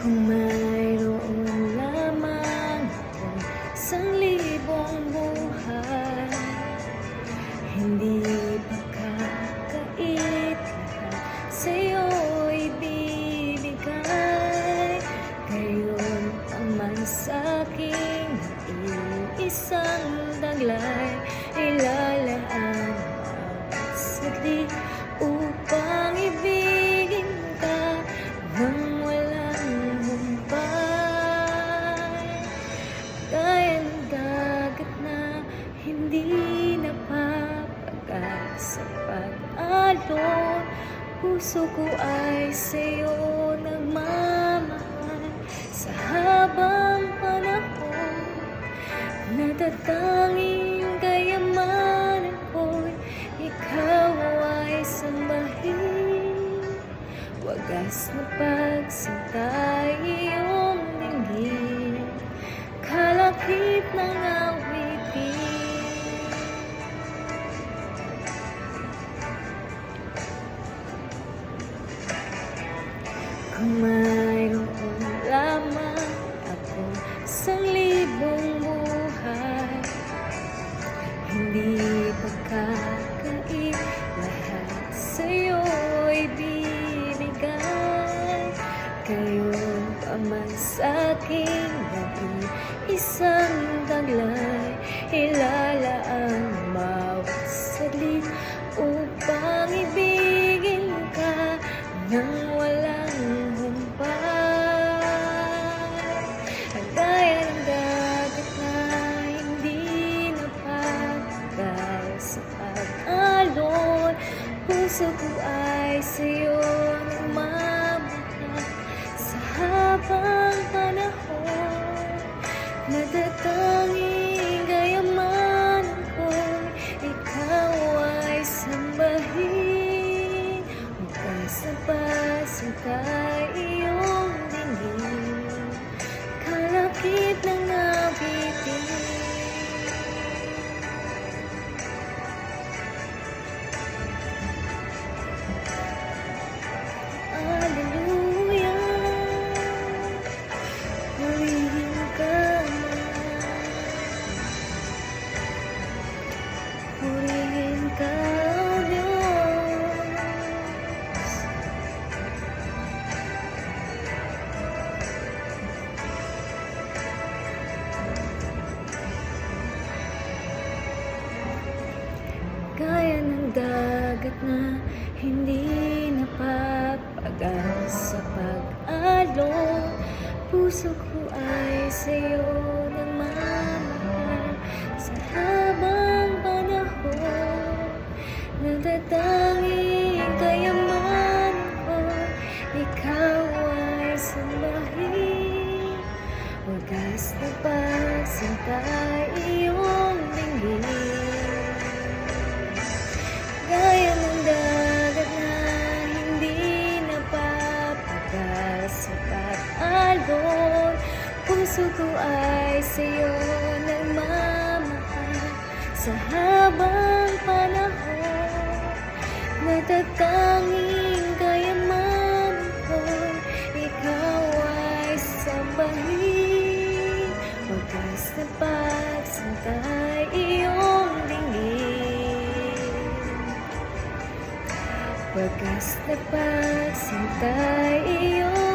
Kung mayroon lamang akong isang libong buhay Hindi pa sa pag-alon Puso ko ay sa'yo nagmamahal. Sa habang panahon Natatanging kayamanan ko'y Ikaw ay sambahin. Wagas na pagsintay mayroon lamang ako isang libong buhay Hindi pagkakait lahat sa'yo'y bibigay Kayo'n pa man sa'king nag-iisang taglay Ilalaan bawat saglit upang ibigin ka Nang Puso ko ay sa'yo nagmamahal Sa habang panahon Natatanging kayamanan ko Ikaw ay sambahin. Huwag sa pasintay dagat na hindi napapagal sa pag-alon Puso ko ay sa'yo napapagal sa pag-alon Puso ko ay sa'yo nagmamahal. Sa habang panahon Natatanging kayaman ko Ikaw ay sambahin Wagas na pagsintay iyong Wagas na pagsintay iyong